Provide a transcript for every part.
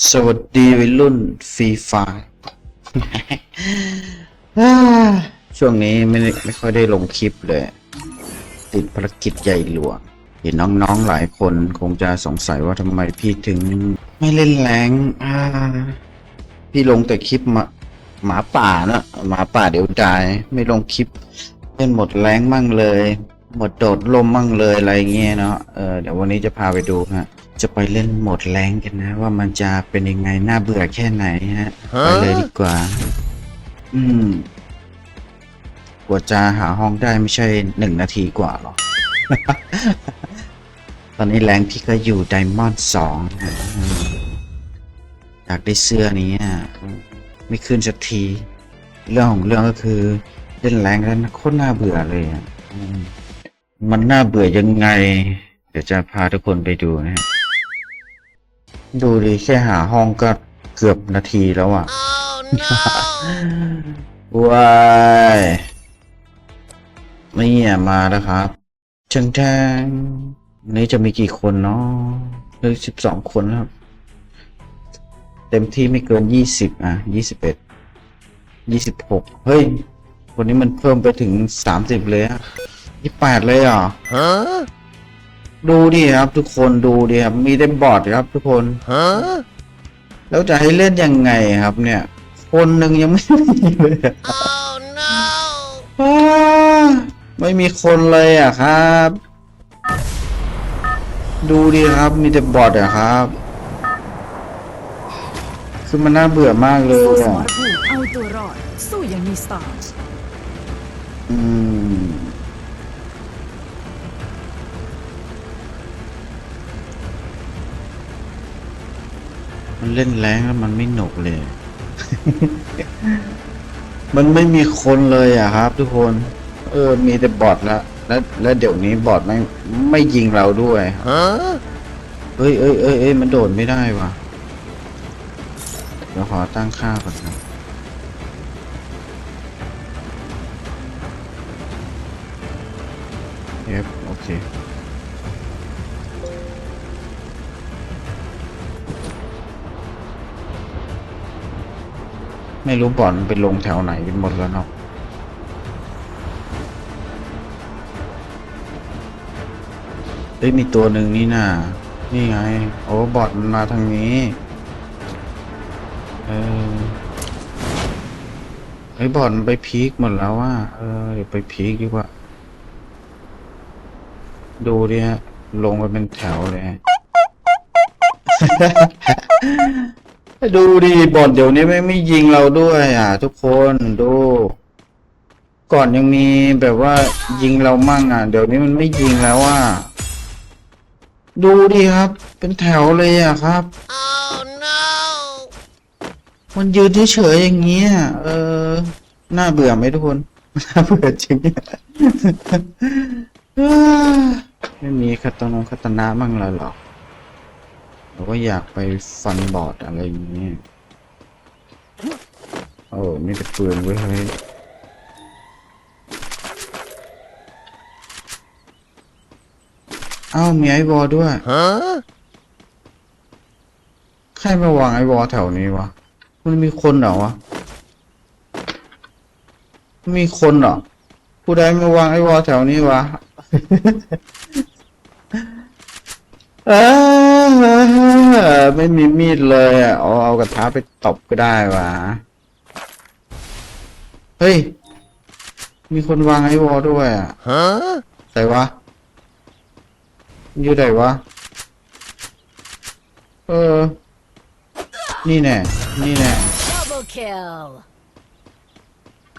สวัสดีวัยรุ่นฟรีไฟช่วงนี้ไม่ได้ไม่ค่อยได้ลงคลิปเลย ติดภารกิจใหญ่หลวงเห็นน้องๆหลายคนคงจะสงสัยว่าทำไมพี่ถึงไม่เล่นแรงอ่าพี่ลงแต่คลิปหมาหมาป่านะหมาป่าเดี๋ยวตาย ไม่ลงคลิปเล่นหมดแรงมั่งเลย หมดโดดลมมั่งเลยอะไรเงี้ยเนาะเออเดี๋ยววันนี้จะพาไปดูฮะ จะไปเล่นโหมดแรงกันนะ ว่ามันจะเป็นยังไงน่าเบื่อแค่ไหนฮะไปเลยดีกว่า อืมกว่าจะหาห้องได้ไม่ใช่หนึ่งนาทีกว่าหรอกตอนนี้แรงพี่ก็อยู่ไดมอนด์สองนะอืมอยากได้เสื้อนี้อะไม่ขึ้นสักที เรื่องของเรื่องก็คือเล่นแรงแล้วโคตรน่าเบื่อเลยอะอืมมันน่าเบื่อยังไง เดี๋ยวจะพาทุกคนไปดูนะฮะ ดูดิแค่หาห้องก็เกือบนาทีแล้วอะ ว้ายนี่อะมาแล้วครับช่างแทงนี่จะมีกี่คนเนาะหรือสิบสองคนครับ เต็มที่ไม่เกินยี่สิบอะยี่สิบเอ็ดยี่สิบหกเฮ้ย คนนี้มันเพิ่มไปถึงสามสิบเลยอะยี่แปดเลยเหรอะ Huh? ดูดิครับ ทุกคนดูดิครับ มีแต่บอร์ดครับ ทุกคน Huh? แล้วจะให้เล่นยังไงครับ เนี่ย คนหนึ่งยังไม่มีเลยอะ Oh no! อ้าไม่มีคนเลยอะครับ ดูดิครับ มีแต่บอทอะครับคือมันน่าเบื่อมากเลยสู้สมอะรภูมิเอาตัวรอดสู้อยังมีสไตล์อืม มันเล่นแรงแล้วมันไม่หนุกเลย มันไม่มีคนเลยอะครับ ทุกคน เออ มีแต่บอทละแล้ว แล้วเดี๋ยวนี้บอทไม่ไม่ยิงเราด้วยเอ้ยเอ้ยเอ้ยเอ้ยมันโดดไม่ได้ว่ะเดี๋ยวขอตั้งค่าก่อนนะเอฟโอเค ไม่รู้บอลมันไปลงแถวไหนกันหมดแล้วเนาะเอ้ยมีตัวหนึ่งนี่น่ะนี่ไง โอ้บอทมันมาทางนี้เออไอ้บอทมันไปพีคหมดแล้วว่าเออเดี๋ยวไปพีคดีกว่า ดูดิฮะลงไปเป็นแถวเลย ดูดิบอทเดี๋ยวนี้ไม่ไม่ยิงเราด้วย อะ ทุกคนดู ก่อนยังมีแบบว่ายิงเรามั่งอะ เดี๋ยวนี้มันไม่ยิงแล้วอะดูดิครับ เป็นแถวเลยอะครับ Oh no! มันยืนเฉยๆอย่างเงี้ยเออน่าเบื่อไหมทุกคนน่าเบื่อจริงเอ้อไม่มีคาตานงคาตานะมั่งเลยเหรอ เราก็อยากไปฟันบอร์ดอะไรอย่างเงี้ยโอ้มีแต่ปืนไว้ยเฮ้ยเอ้ามีไอวอลด้วย Huh? ใครมาวางไอวอลแถวนี้วะ มันมีคนเหรอวะ มีคนเหรอ ผู้ใดมาวางไอวอลแถวนี้วะ เออ ไม่มีมีดเลยอะเอาเอากระทะไปตบก็ได้วะเฮ้ย มีคนวางไอวอลด้วยอะ Huh? ไหนวะมันอยู่ไหนวะ เออ นี่แน่ นี่แน่ Double kill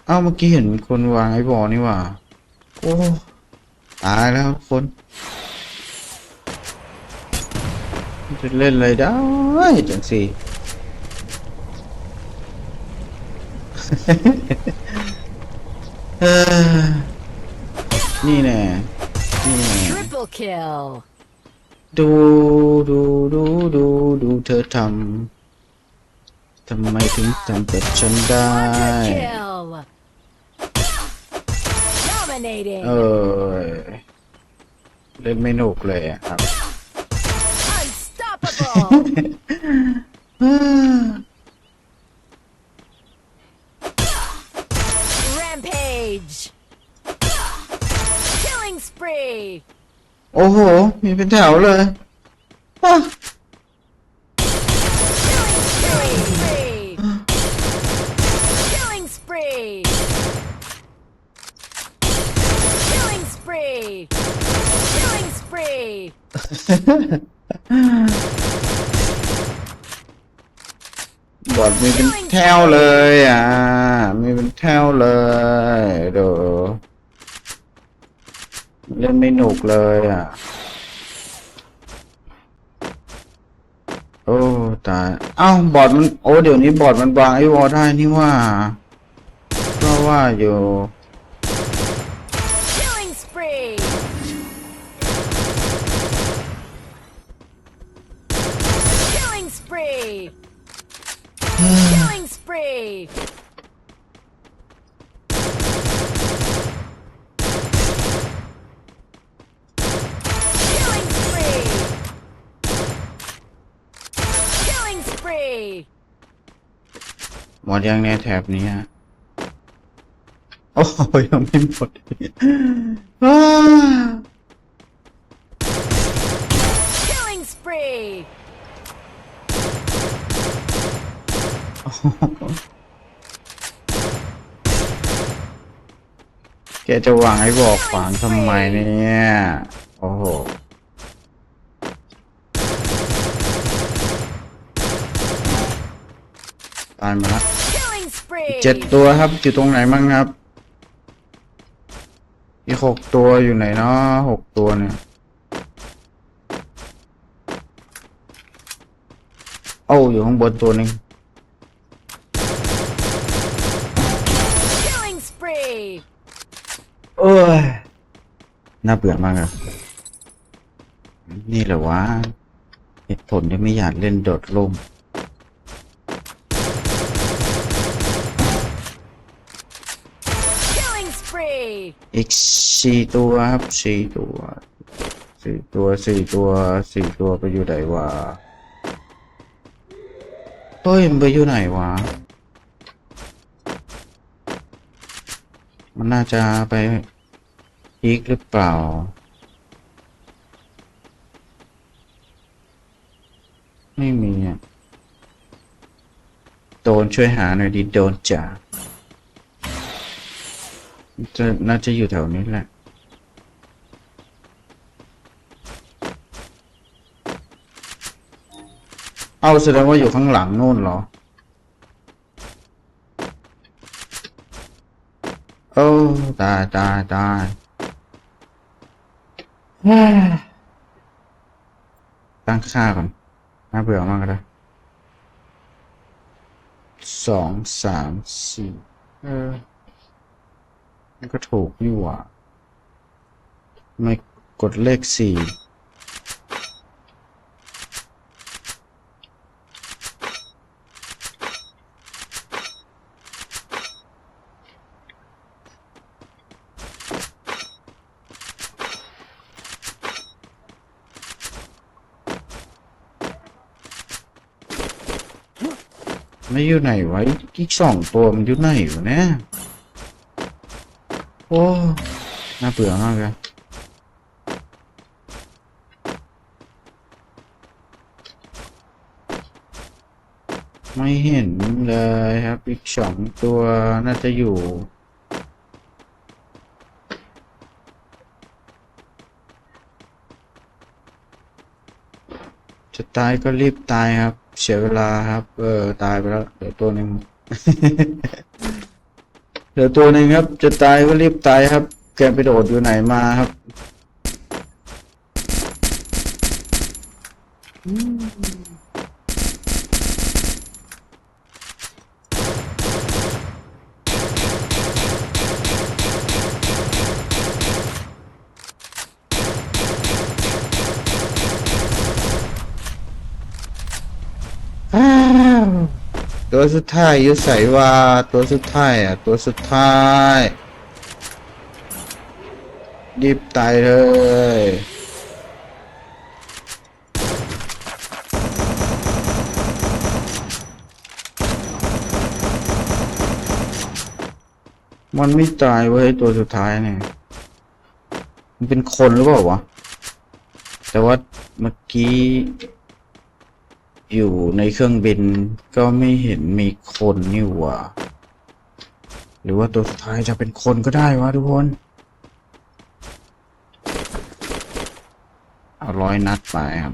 เอ้าเมื่อกี้เห็นคนวางไอ้บอลนี่ว่า โอ้ ตายแล้วคน จะเล่นอะไรได้จังสิเออนี่แน่นี่แน่ Triple kill ดูดูดูดูดูเธอทำทำไมถึงทำกับฉันได้ kill Dominating เออเล่นไม่หนุกเลยอะครับ Rampage. Killing spree. Oh มีเป็นแถวเลยอ่ะ uh, Killing spree. Killing spree. Killing spree. Killing spree. บอดมีเป็นแถวเลยอะ มีเป็นแถวเลยเดี๋ยวเล่นไม่หนุกเลยอะ โอ้ตาย เอ้าบอดมันโอ้เดี๋ยวนี้บอดมันวางไอ้วอได้นี่ว่าก็ว่าอยู่ Killing spree! Killing spree! Killing spree! Killing spree! Killing spree! หมดยังเนี่ยแถบนี้อะโอ้โหยังไม่หมดอ้า Killing spree! แกจะวางให้บอกขวางทำไมเนี่ย โอ้โห ตายมาละ Killing spree! เจ็ดตัวครับ อยู่ตรงไหนมั่งครับ อีกหกตัวอยู่ไหนเนาะหกตัวเนี่ยเอ้าอยู่ข้างบนตัวหนึ่ง อ้ย น่าเบื่อมากอะนี่แหละวะเหตุผลที่ไม่อยากเล่นโดดร่ม Killing spree! อีกสี่ตัวครับสี่ตัวสี่ตัวสี่ตัวสี่ตัวไปอยู่ไหนวะเฮ้ยมันไปอยู่ไหนวะ มันน่าจะไป อีกหรือเปล่า ไม่มีอะ โดนช่วยหาหน่อยดิโดนจ่าจะน่าจะอยู่แถวนี้แหละเอาแสดงว่าอยู่ข้างหลังนู่นเหรอ โอ้ตายตายตาย ตั้งค่าก่อนน่าเบื่อมากเลยสองสามสี่เออนี่ก็ถูกนี่หว่าไม่กดเลขสี่ ไม่อยู่ไหนไวะอีกสองตัวมันอยู่ไหนวะเนี่ยโอ้ น่าเบื่อมากเลยไม่เห็นเลยครับ อีกสองตัวน่าจะอยู่จะตายก็รีบตายครับ เสียเวลาครับ เออ ตายไปแล้วเดี๋ยวตัวหนึ่งเหลือตัวหนึ่งครับ จะตายก็รีบตายครับ แกไปโดดอยู่ไหนมาครับ ตัวสุดท้ายอยู่ใส่ว่าตัวสุดท้ายอะตัวสุดท้ายรีบตายเลยมันไม่ตายเว้ยตัวสุดท้ายเนี่ย มันเป็นคนหรือเปล่าวะ แต่ว่าเมื่อกี้ อยู่ในเครื่องบินก็ไม่เห็นมีคนนี่หว่า หรือว่าตัวสุดท้ายจะเป็นคนก็ได้วะทุกคน เอาร้อยนัดไปครับ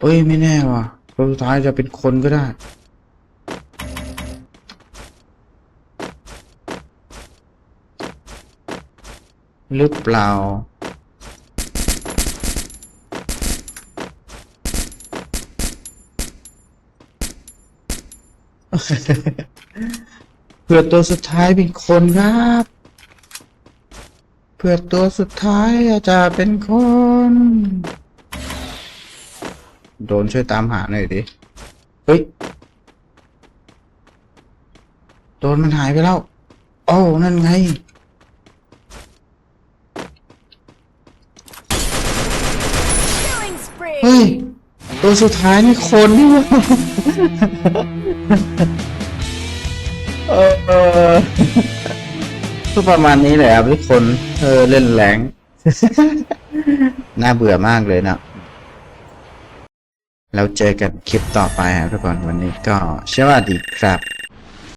เอ้ยไม่แน่ว่ะตัวสุดท้ายจะเป็นคนก็ได้หรือเปล่า เพื่อตัวสุดท้ายเป็นคนครับเพื่อตัวสุดท้ายอาจจะเป็นคน โดนช่วยตามหาหน่อยดิ เฮ้ย โดนมันหายไปแล้ว โอ้ นั่นไง Killing spree. เฮ้ย ตัวสุดท้ายนี่คนนี่หว่าเออเออก็ประมาณนี้แหละครับทุกคน เออเล่นแรงน่าเบื่อมากเลยนะแล้วเจอกันคลิปต่อไปครับทุกคนวันนี้ก็สวัสดีครับ